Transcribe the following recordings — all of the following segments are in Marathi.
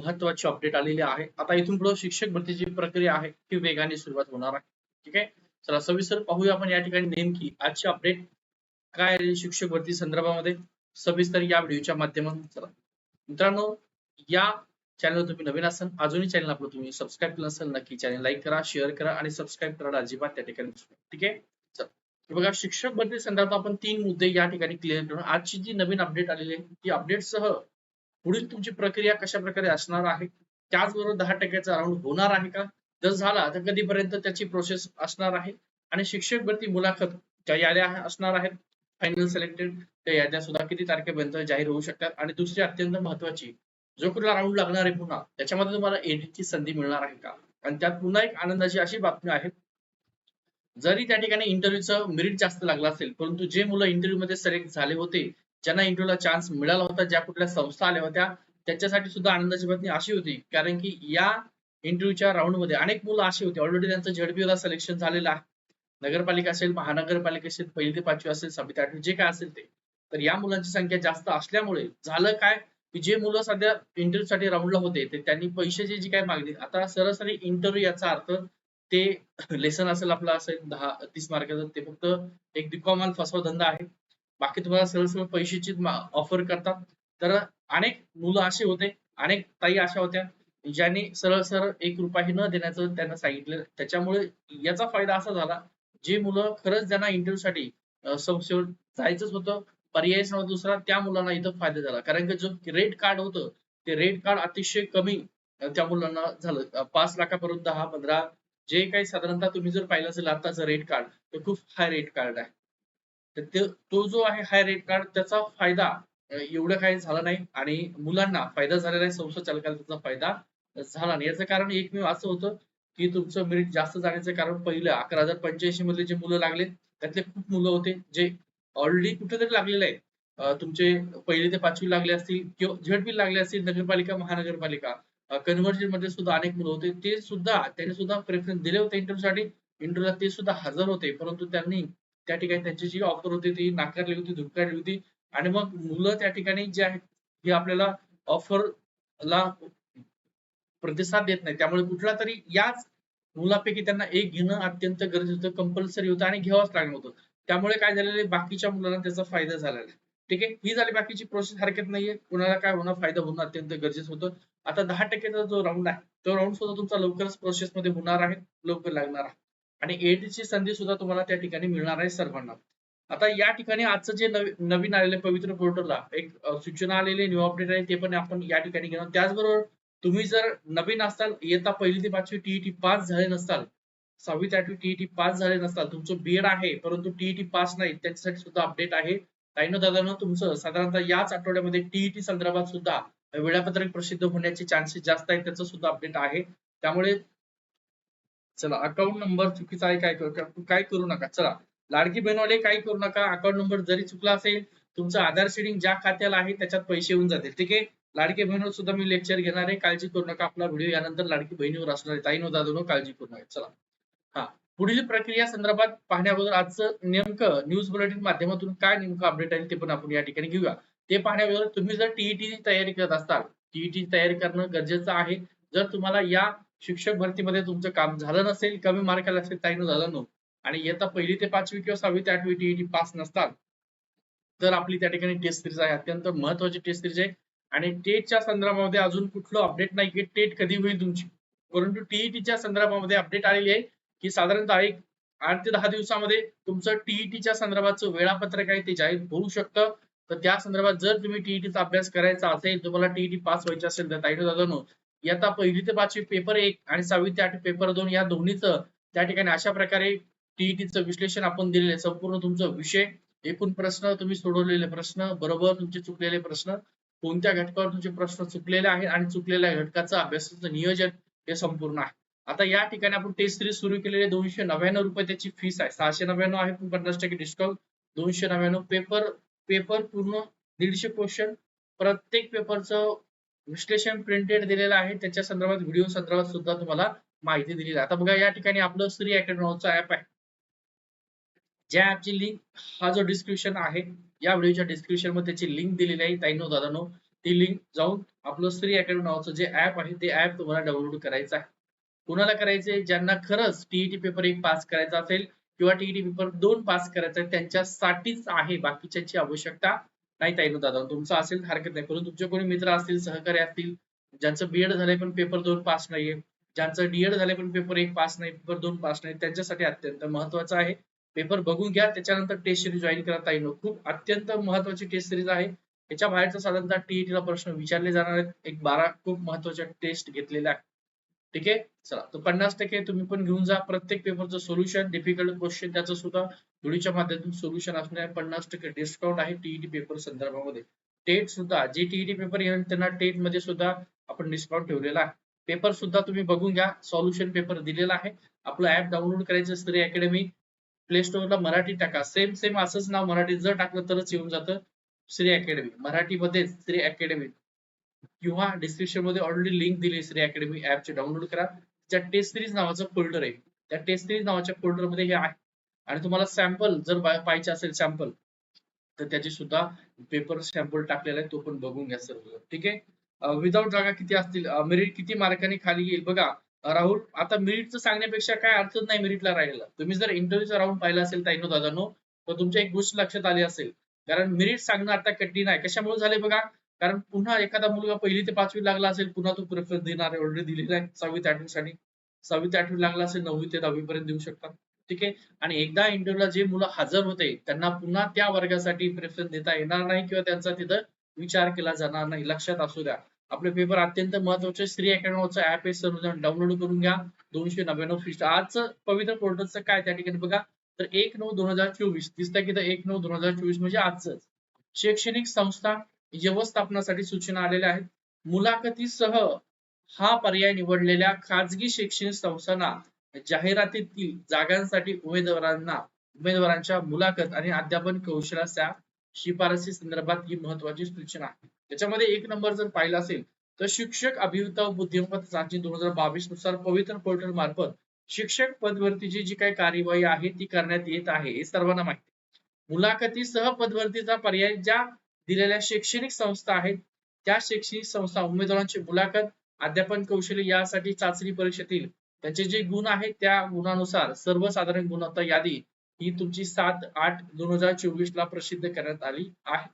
महत्वाची अपडेट आलेली आहे. आता इथून पुढे शिक्षक भरतीची प्रक्रिया आहे ती वेगाने सुरुवात होणार आहे. ठीक आहे? चला सविस्तर पाहूया आपण या ठिकाणी नेमकी आजची अपडेट काय आहे शिक्षक भरती संदर्भामध्ये. सविस्तर या व्हिडिओच्या माध्यमातून चला. मित्रांनो या चॅनल तुम्ही नवीन असाल अजूनही चॅनल आपलं तुम्ही सबस्क्राईब केलं असेल नक्की चॅनल लाईक करा शेअर करा आणि सबस्क्राईब करायला अजिबात त्या ठिकाणी ठीक आहे? चल. बघा शिक्षक भरती संदर्भात आपण तीन मुद्दे या ठिकाणी क्लिअर करू आजची जी नवीन अपडेट आलेली आहे ती अपडेट सह पुढील तुमची प्रक्रिया कशा प्रकारे असणार आहे? त्याचबरोबर दहा टक्क्याचा राऊंड होणार आहे का? जर झाला तर कधीपर्यंत त्याची प्रोसेस असणार आहे? आणि शिक्षक भरती मुलाखत ज्या याद्या असणार आहेत फायनल सिलेक्टेड त्या याद्या सुद्धा किती तारखेपर्यंत जाहीर होऊ शकतात? आणि दुसरी अत्यंत महत्वाची जो कुठला राऊंड लागणार आहे पुन्हा त्याच्यामध्ये तुम्हाला एडिटची संधी मिळणार आहे का? आणि त्यात पुन्हा एक आनंदाची अशी बातमी आहे. जरी त्या ठिकाणी इंटरव्ह्यूचं मेरिट जास्त लागलं असेल परंतु जे मुलं इंटरव्ह्यू मध्ये सिलेक्ट झाले होते ज्यांना इंटरव्ह्यूला चान्स मिळाला होता ज्या कुठल्या संस्था आल्या होत्या त्याच्यासाठी सुद्धा आनंदाची बातमी अशी होती. कारण की या इंटरव्ह्यूच्या राऊंडमध्ये अनेक मुलं अशी होती. ऑलरेडी त्यांचं झेडपीला सिलेक्शन झालेलं आहे. नगरपालिका असेल महानगरपालिका असेल पहिली ते पाचवी असेल सहावी ते आठवी जे काय असेल ते. तर या मुलांची संख्या जास्त असल्यामुळे झालं काय की जे मुलं सध्या इंटरव्ह्यू साठी राऊंडला होते ते त्यांनी पैशाची जी काय मागणी आता सरासरी इंटरव्ह्यू याचा अर्थ ते लेसन असेल आपला असेल दहा तीस मार्काचं ते फक्त एक बीकॉम फसवा धंदा आहे. बाकी तुम्हाला सरळ सरळ पैशाची ऑफर करतात. तर अनेक मुलं असे होते अनेक ताई अशा होत्या ज्यांनी सरळ सरळ एक रुपयाही न देण्याचं त्यांना सांगितलं. त्याच्यामुळे याचा फायदा असा झाला जे मुलं खरंच ज्यांना इंटरव्ह्यू साठी संस्थेवर जायचंच होतं पर्यायच नव्हता दुसरा त्या मुलांना इथं फायदा झाला. कारण की जो रेट कार्ड होतं ते रेट कार्ड अतिशय कमी त्या मुलांना झालं. पाच लाखापर्यंत दहा पंधरा जे काही साधारणतः तुम्ही जर पाहिलं असेल आताचं रेट कार्ड तर खूप हाय रेट कार्ड आहे. तर तो जो आहे हाय रेट कार्ड त्याचा फायदा एवढं काही झाला नाही. आणि मुलांना फायदा झालेला आहे संस्था चालकाला त्याचा फायदा झाला नाही. याचं कारण एकमेव असं होतं की तुमचं मेरिट जास्त जाण्याचं कारण पहिलं अकरा हजार पंच्याऐंशी मधले जे मुलं लागले त्यातले खूप मुलं होते जे ऑलरेडी कुठेतरी लागलेले आहेत. तुमचे पहिली ते पाचवी लागले असतील किंवा झेडपी लागले असतील नगरपालिका महानगरपालिका. कन्व्हर्जनमध्ये सुद्धा अनेक मुलं होते. ते सुद्धा त्यांनी सुद्धा प्रेफरन्स दिले होते इंटरव्ह्यू साठी. इंटरव्ह्यूला ते सुद्धा हजर होते. परंतु त्यांनी त्या ठिकाणी त्यांची जी ऑफर होती ती नाकारली होती धुडकारली होती. आणि मग मुलं त्या ठिकाणी जे आहेत हे आपल्याला ऑफरला प्रतिसाद देत नाही त्यामुळे कुठला तरी याच मुलापैकी त्यांना एक घेणं अत्यंत गरजेचं होतं कंपल्सरी होतं आणि घ्यावंच लागलं होतं. त्यामुळे काय झालेलं बाकीच्या मुलांना त्याचा फायदा झालेला आहे ठीक आहे? ही झाली बाकीची प्रोसेस हरकत नाहीये. कुणाला काय होणं फायदा होणं अत्यंत गरजेचं होतं. आता दहा टक्केचा जो राऊंड आहे तो राऊंड सुद्धा तुमचा लवकरच प्रोसेस मध्ये होणार आहे लवकर लागणार आहे. आणि एडची संधी सुद्धा तुम्हाला त्या ठिकाणी मिळणार आहे सर्वांना. आता या ठिकाणी आजचं जे नवी- नवीन आलेले पवित्र पोर्टलला एक सूचना आलेली न्यू अपडेट आहे ते पण आपण या ठिकाणी घेणार. त्याचबरोबर तुम्ही जर नवीन असाल येता पहिली ते पाचवी टीईटी पास झाले नसताल सहावी ते आठवी टीईटी पास झाले नसताल तुमचं बीएड आहे परंतु टीईटी पास नाही त्याच्यासाठी सुद्धा अपडेट आहे. ताईनो दादांनो तुमचं साधारणतः याच आठवड्यामध्ये टीईटी संदर्भात सुद्धा वेळापत्रक प्रसिद्ध होण्याचे चान्सेस जास्त आहेत त्याचं सुद्धा अपडेट आहे. त्यामुळे चला अकाउंट नंबर चुकीचा आहे काय करू काय करू नका. चला लाडकी बहीणवाले काही करू नका. अकाउंट नंबर जरी चुकला असेल तुमचं आधार शेडिंग ज्या खात्याला आहे त्याच्यात पैसे येऊन जातील. ठीक आहे? लाडकी बहिणीवर सुद्धा मी लेक्चर घेणार आहे. काळजी करू नका. आपला व्हिडिओ यानंतर लाडकी बहिणीवर असणार आहे. ताईनो दादोनो काळजी करू नका. चला. हा. पुढील प्रक्रिया संदर्भात पाहण्याबरोबर आजचं नेमकं न्यूज बुलेटिन माध्यमातून काय नेमकं अपडेट आहे ते पण आपण या ठिकाणी घेऊया. ते पाहण्याबरोबर तुम्ही जर टीईटीची तयारी करत असाल टीईटी तयारी करणं गरजेचं आहे. जर तुम्हाला या शिक्षक भरतीमध्ये तुमचं काम झालं नसेल कमी मार्काला असेल काही झालं आणि इयत्ता पहिली ते पाचवी किंवा सहावी ते आठवी टीईटी पास नसतात तर आपली त्या ठिकाणी टेस्ट सिरीज आहे. अत्यंत महत्वाची टेस्ट सिरीज आहे. आणि टेटच्या संदर्भामध्ये अजून कुठलं अपडेट नाही की टेट कधी होईल तुमची. परंतु टीईटीच्या संदर्भामध्ये अपडेट आलेली आहे की साधारणतः एक आठ ते दहा दिवसामध्ये तुमचं टीईटीच्या संदर्भाचं वेळापत्रक आहे ते जाहीर होऊ शकतं. तर त्या संदर्भात जर तुम्ही टीईटीचा अभ्यास करायचा असेल तुम्हाला टीईटी पास व्हायचे असेल तर ताईडो दादानो आता पहिली ते पाचवी पेपर एक आणि सहावी ते आठ पेपर दोन या दोन्हीचं त्या ठिकाणी अशा प्रकारे टीईटीचं विश्लेषण आपण दिलेलं आहे. संपूर्ण तुमचं विषय एकूण प्रश्न तुम्ही सोडवलेले प्रश्न बरोबर तुमचे चुकलेले प्रश्न कोणत्या घटकावर तुमचे प्रश्न चुकलेले आहेत आणि चुकलेल्या घटकाचं अभ्यासाचं नियोजन हे संपूर्ण आहे. आता या ठिकाणी आपण टेस्ट सिरीज सुरू केलेले दोनशे नव्याण्णव रुपये त्याची फीस आहे. सहाशे नव्याण्णव आहे पण पन्नास टक्के डिस्काउंट दोनशे नव्याण्णव पेपर पेपर पूर्ण दीडशे क्वेश्चन प्रत्येक पेपरचं विश्लेषण प्रिंटेड दिलेलं आहे. त्याच्या संदर्भात व्हिडिओ संदर्भात सुद्धा तुम्हाला माहिती दिलेली आहे. आता बघा या ठिकाणी आपलं श्री अकॅडमीचा ऍप आहे. ज्या ऍपची लिंक हा जो डिस्क्रिप्शन आहे या व्हिडिओच्या डिस्क्रिप्शनमध्ये त्याची लिंक दिलेली आहे. ताईनो दादानो ती लिंक जाऊन आपलं श्री अकॅडमी नावाचं जे ऍप आहे ते ऍप तुम्हाला डाउनलोड करायचं आहे. कुणाला करायचंय? ज्यांना खरंच टीईटी पेपर एक पास करायचा असेल किंवा टीईटी पेपर दोन पास करायचा आहे त्यांच्यासाठीच आहे. बाकीच्यांची आवश्यकता नाही ताई दादा तुमचं असेल तर हरकत नाही. परंतु तुमचे कोणी मित्र असतील सहकारी असतील ज्यांचं बीएड झालंय पण पेपर दोन पास नाहीये ज्यांचं डीएड झालंय पण पेपर एक पास नाही पेपर दोन पास नाही त्यांच्यासाठी अत्यंत महत्वाचं आहे. पेपर बघून घ्या त्याच्यानंतर टेस्ट सिरीज जॉईन करा ताई खूप अत्यंत महत्वाची टेस्ट सिरीज आहे. याच्या बाहेरचा साधारणतः टीईटीला प्रश्न विचारले जाणार आहेत. एक बारा खूप महत्त्वाच्या टेस्ट घेतलेल्या आहेत. ठीक आहे? चला तर पन्नास टक्के तुम्ही पण घेऊन जा. प्रत्येक पेपरचं सोल्युशन डिफिकल्ट क्वेश्चन त्याचं सुद्धा धुळीच्या माध्यमातून सोल्युशन असणार आहे. पन्नास टक्के डिस्काउंट आहे टीईटी पेपर संदर्भामध्ये. टेट सुद्धा जे टीईटी पेपर येईल त्यांना टेटमध्ये सुद्धा आपण डिस्काउंट ठेवलेला आहे. पेपर सुद्धा तुम्ही बघून घ्या. सोल्युशन पेपर दिलेला आहे. आपलं ऍप डाउनलोड करायचं स्त्री अकॅडमी प्ले स्टोअरला मराठी टाका. सेम सेम असंच नाव मराठी जर टाकलं तरच येऊन जातं. श्री अकॅडमी मराठीमध्ये श्री अकॅडमी किंवा डिस्क्रिप्शनमध्ये ऑलरेडी लिंक दिली श्री अकॅडमी ऍपचे डाउनलोड करा. त्या टेस्ट सिरीज नावाचं फोल्डर आहे. त्या टेस्ट सिरीज नावाच्या फोल्डरमध्ये हे आहे. आणि तुम्हाला सॅम्पल जर पाहिजे असेल सॅम्पल तर त्याची सुद्धा पेपर सॅम्पल टाकलेला आहे तो पण बघून घ्या सर्व. ठीक आहे? विदाऊट जागा किती असतील? मेरिट किती मार्काने खाली येईल? बघा राहुल आता मेरिटचं सांगण्यापेक्षा काय अर्थ नाही मेरिटला राहिला तुम्ही जर इंटरव्ह्यूचा राऊंड पाहिला असेल ताईनो दादानो तर तुमच्या एक गोष्ट लक्षात आली असेल. कारण मेरिट सांगणं आता कठीण आहे. कशामुळे झाले बघा? कारण पुन्हा एखादा मुलगा पहिली ते पाचवी लागला असेल पुन्हा तो प्रेफरन्स देणार आहे. ऑलरेडी दिलेला आहे. सहावी ते आठवीसाठी सहावी ते आठवी लागला असेल नववी ते दहावी पर्यंत देऊ शकतात. ठीक आहे? आणि एकदा इंटरव्ह्यूला जे मुलं हजर होते त्यांना पुन्हा त्या वर्गासाठी प्रेफरन्स देता येणार नाही किंवा त्यांचा तिथं विचार केला जाणार नाही. लक्षात असू द्या. आपले पेपर अत्यंत महत्त्वाचे श्री अकॅडमीचं ऍप आहे. सर्वजण डाउनलोड करून घ्या. दोनशे नव्याण्णव फिस्ट आजचं पवित्र पोर्टलचं काय त्या ठिकाणी बघा? तर एक नऊ दोन हजार चोवीस. दिसतंय की एक नऊ दोन हजार चोवीस म्हणजे आजच. शैक्षणिक संस्था व्यवस्थापनासाठी सूचना आलेल्या आहेत. मुलाखतीसह हा पर्याय निवडलेल्या खाजगी शैक्षणिक संस्थांना जाहिरातीतील जागांसाठी उमेदवारांना उमेदवारांच्या मुलाखत आणि अध्यापन कौशल्याच्या शिफारसी संदर्भात ही महत्वाची सूचना आहे. त्याच्यामध्ये एक नंबर जर पाहिला असेल तर शिक्षक अभियुक्त बुद्धिमत्ता चाचणी दोन हजार बावीसनुसार पवित्र पोर्टल मार्फत शिक्षक पदवरतीची जी काही कार्यवाही आहे ती करण्यात येत आहे हे सर्वांना माहिती मुलाखतीसह पदवरतीचा पर्याय ज्या दिलेल्या शैक्षणिक संस्था आहेत. त्या शैक्षणिक संस्था उमेदवारांची मुलाखत अध्यापन कौशल्य यासाठी चाचणी परीक्षेतील त्यांचे जे गुण आहेत त्या गुणानुसार सर्वसाधारण गुणवत्ता यादी ही तुमची सात आठ दोन हजार चोवीस ला प्रसिद्ध करण्यात आली आहे.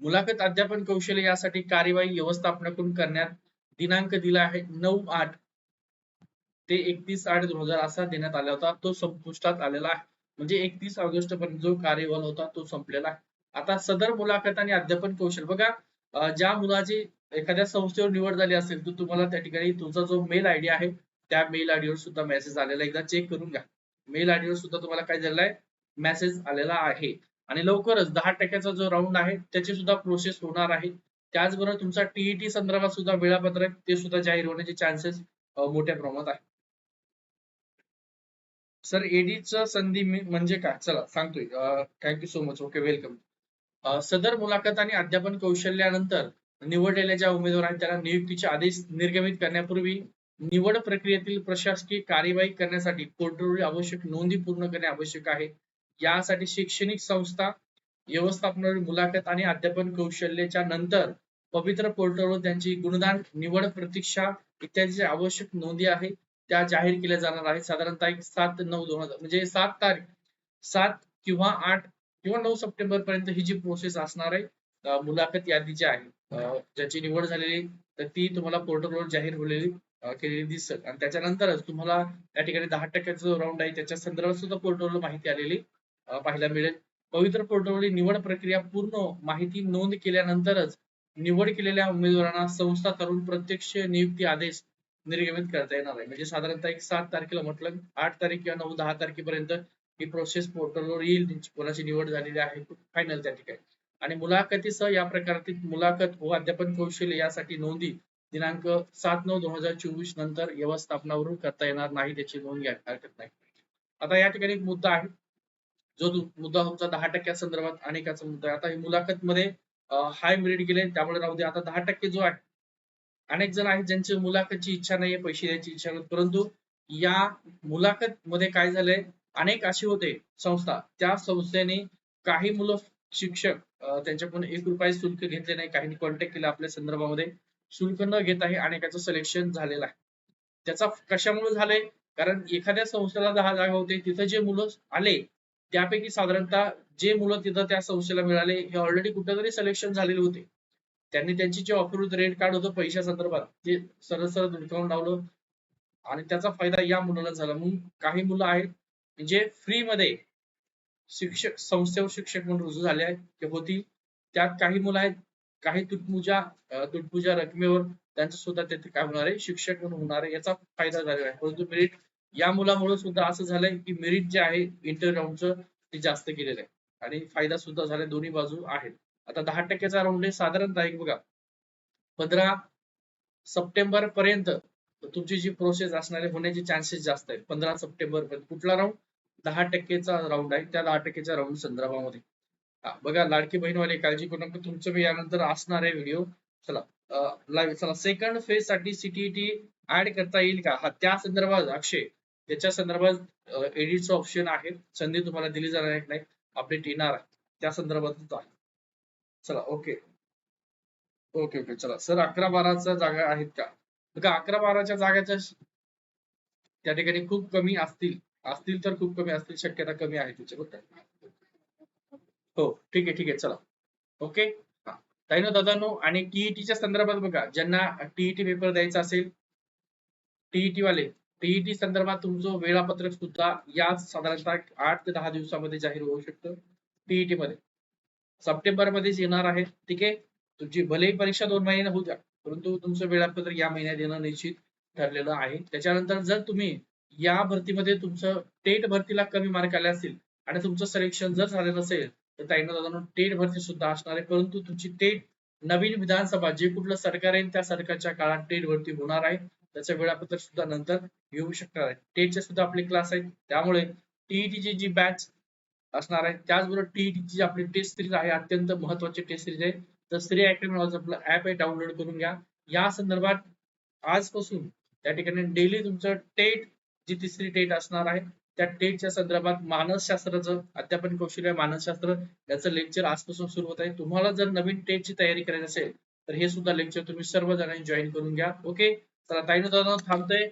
मुलाखत अध्यापन कौशल्य यासाठी कार्यवाही व्यवस्थापनाकडून करण्यात दिनांक दिला आहे. नऊ आठ ते एकतीस आठ दोन हजार असा देण्यात आला होता. तो संपुष्टात आलेला आहे. म्हणजे एकतीस ऑगस्ट पर्यंत जो कार्यवाल होता तो संपलेला आहे. आता सदर मुलाखत आणि अध्यापन कौशल. बघा ज्या मुलाची एखाद्या संस्थेवर निवड झाली असेल तर तुम्हाला त्या ठिकाणी तुमचा जो मेल आयडी आहे त्या मेल आयडीवर सुद्धा मेसेज आलेला एकदा चेक करून घ्या. मेल आयडीवर सुद्धा तुम्हाला काय झालेला आहे? मेसेज आलेला आहे. आणि लवकरच दहा टक्क्याचा जो राऊंड आहे त्याची सुद्धा प्रोसेस होणार आहे. त्याचबरोबर तुमचा टीईटी संदर्भात सुद्धा वेळापत्रक ते सुद्धा जाहीर होण्याचे चान्सेस मोठ्या प्रमाणात आहे. सर एडीच संधी म्हणजे काय? चला सांगतोय. Thank you so much okay welcome सदर मुलाखत आणि अध्यापन कौशल्यानंतर निवडलेल्या ज्या उमेदवार आहेत त्यांना नियुक्तीचे आदेश निर्गमित करण्यापूर्वी निवड प्रक्रियेतील प्रशासकीय कार्यवाही करण्यासाठी पोर्टलवरील आवश्यक नोंदी पूर्ण करणे आवश्यक आहे. यासाठी शैक्षणिक संस्था व्यवस्थापनावरील मुलाखत आणि अध्यापन कौशल्याच्या नंतर पवित्र पोर्टलवर त्यांची गुणदान निवड प्रतीक्षा इत्यादी आवश्यक नोंदी आहे. त्या जाहीर केल्या जाणार आहेत. साधारणतः एक सात नऊ दोन हजार म्हणजे सात तारीख सात किंवा आठ किंवा नऊ सप्टेंबर पर्यंत ही जी प्रोसेस असणार आहे मुलाखत यादीची आहे ज्याची निवड झालेली तर ती तुम्हाला पोर्टलवर जाहीर होलेली केलेली दिसत आणि त्याच्यानंतरच तुम्हाला त्या ठिकाणी दहा टक्क्याचा जो राऊंड आहे त्याच्या संदर्भात सुद्धा पोर्टलवर माहिती आलेली पाहायला मिळेल. पवित्र पोर्टलवरील निवड प्रक्रिया पूर्ण माहिती नोंद केल्यानंतरच निवड केलेल्या उमेदवारांना संस्था करून प्रत्यक्ष नियुक्ती आदेश निर्गमित करता येणार आहे. म्हणजे साधारणतः एक सात तारखेला म्हटलं आठ तारीख किंवा नऊ दहा तारखेपर्यंत ही प्रोसेस पोर्टलवर येईल कोणाची निवड झालेली आहे फायनल त्या ठिकाणी. आणि मुलाखतीसह या प्रकारातील मुलाखत व अध्यापन कौशल्य यासाठी नोंदी दिनांक सात नऊ दोन हजार चोवीस नंतर व्यवस्थापनावरून करता येणार नाही त्याची नोंद घ्यावी हरकत नाही. आता या ठिकाणी एक मुद्दा आहे. जो मुद्दा तुमचा दहा टक्क्या संदर्भात अनेकाचा मुद्दा आहे. आता ही मुलाखत मध्ये हाय मेरिट गेले त्यामुळे राहू दे. आता दहा टक्के जो आहे अनेक जण आहेत ज्यांची मुलाखतची इच्छा नाहीये पैसे द्यायची इच्छा नाही परंतु या मुलाखत मध्ये काय झालंय? अनेक असे होते संस्था. त्या संस्थेने काही मुलं शिक्षक त्यांच्याकडून एक रुपये शुल्क घेतले नाही. काहींनी कॉन्टॅक्ट केला आपल्या संदर्भामध्ये. शुल्क न घेता हे अनेकाचं सिलेक्शन झालेलं आहे. त्याचा कशामुळे झालंय? कारण एखाद्या संस्थेला दहा जागा होते तिथं जे मुलं आले त्यापैकी साधारणतः जे मुलं तिथं त्या संस्थेला मिळाले हे ऑलरेडी कुठेतरी सिलेक्शन झालेले होते. त्यांनी त्यांची जे ऑफर रेट कार्ड होतं पैशा संदर्भात ते सरळ सरळ धुडकावून लावलं. आणि त्याचा फायदा या मुलाला झाला. म्हणून काही मुलं आहेत म्हणजे फ्री मध्ये शिक्षक संस्थेवर शिक्षक म्हणून रुजू झाले आहे ते होतील. त्यात काही मुलं आहेत काही तुटपुंजा अं, रकमेवर त्यांचं सुद्धा तेथे काय होणार आहे शिक्षक म्हणून होणार आहे याचा फायदा झालेला आहे. परंतु मेरिट या मुलामुळे सुद्धा असं झालंय की मेरिट जे आहे इंटर राऊंडचं ते जास्त केलेलं आहे. आणि फायदा सुद्धा झालाय दोन्ही बाजू आहेत. आता दहा टक्क्याचा राऊंड आहे साधारणतः एक बघा. पंधरा सप्टेंबर पर्यंत तुमची जी प्रोसेस असणार आहे होण्याचे चान्सेस जास्त आहेत. पंधरा सप्टेंबर पर्यंत कुठला राऊंड दहा टक्केचा राऊंड आहे. त्या दहा टक्केच्या राऊंड संदर्भामध्ये. बघा लाडकी बहीणवाले काळजी करू नका तुमचं मी यानंतर असणार आहे व्हिडिओ चला लाईव्ह चला सेकंड फेजसाठी सीटीईटी ऍड करता येईल का? हा त्या संदर्भात अक्षय त्याच्या संदर्भात एडिटचं ऑप्शन आहे संधी तुम्हाला दिली जाणार आहे नाही अपडेट येणार आहे. त्या संदर्भातच आहे. चला ओके ओके ओके चला. सर अकरा बाराच्या जागा आहेत का? बघा अकरा बाराच्या जागाच्या त्या ठिकाणी खूप कमी असतील. असतील तर खूप कमी असतील शक्यता कमी आहे तिच्या बघ हो ठीक आहे ठीक आहे चला. ओके? हा. ताईनो दादानो आणि टीईटीच्या संदर्भात बघा ज्यांना टीईटी पेपर द्यायचा असेल टीईटी वाले टीईटी संदर्भात तुमचं वेळापत्रक सुद्धा या साधारणतः आठ ते दहा दिवसामध्ये जाहीर होऊ शकतं टीईटी मध्ये सप्टेंबर मध्येच येणार आहे ठीक आहे? तुमची भलेही परीक्षा दोन महिने होऊ द्या परंतु तुमचं वेळापत्रक या महिन्यात येणं निश्चित ठरलेलं आहे. त्याच्यानंतर जर तुम्ही या भरतीमध्ये तुमचं टेट भरतीला कमी मार्क आले असतील आणि तुमचं सिलेक्शन जर झालं नसेल तर त्यांना टेट भरती सुद्धा असणार आहे. परंतु तुमची टेट नवीन विधानसभा जे कुठलं सरकार येईल त्या सरकारच्या काळात टेट भरती होणार आहे. त्याचं वेळापत्रक सुद्धा नंतर येऊ शकणार आहे. टेटचे सुद्धा आपले क्लास आहेत. त्यामुळे टीईटीची जी बॅच असणार आहे त्याचबरोबर टीईटीची जी आपली टेस्ट सिरीज आहे अत्यंत महत्वाची टेस्ट सिरीज आहे. तर श्री अकॅडमी नावाचं आपलं ऍप आहे डाउनलोड करून घ्या. या संदर्भात आजपासून त्या ठिकाणी डेली तुमचं टेट जी तिसरी टेट असणार आहे त्या टेटच्या संदर्भात मानसशास्त्राचं अध्यापन कौशल्य मानसशास्त्र याचं लेक्चर आजपासून सुरू होत आहे. तुम्हाला जर नवीन टेटची तयारी करायची असेल तर हे सुद्धा लेक्चर तुम्ही सर्व जणांनी जॉईन करून घ्या. ओके चला ताईनं थांबतोय.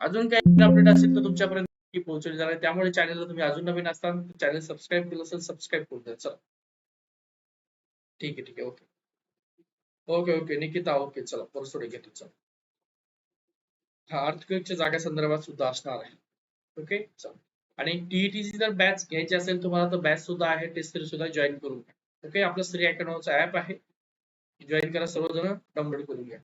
अजून काही अपडेट असेल तर तुमच्यापर्यंत नक्की पोहोचवली जाणार त्यामुळे चॅनलला तुम्ही अजून नवीन असता चॅनल सबस्क्राईब केलं असेल सबस्क्राईब करून द्या. चला. ठीक आहे ठीक आहे. Okay okay okay Nikita okay चला परसोडे घेतो चला. हा अर्थक्वेकच्या जागा संदर्भात सुद्धा असणार आहे. ओके आणि टीईटीसी जर बॅच घ्यायची असेल तुम्हाला तर बॅच सुद्धा आहे टेस्ट सुद्धा जॉईन करून घ्या. ओके आपलं श्री अकॅडमीचं ऍप आहे. जॉईन करा सर्वजण डाउनलोड करून घ्या.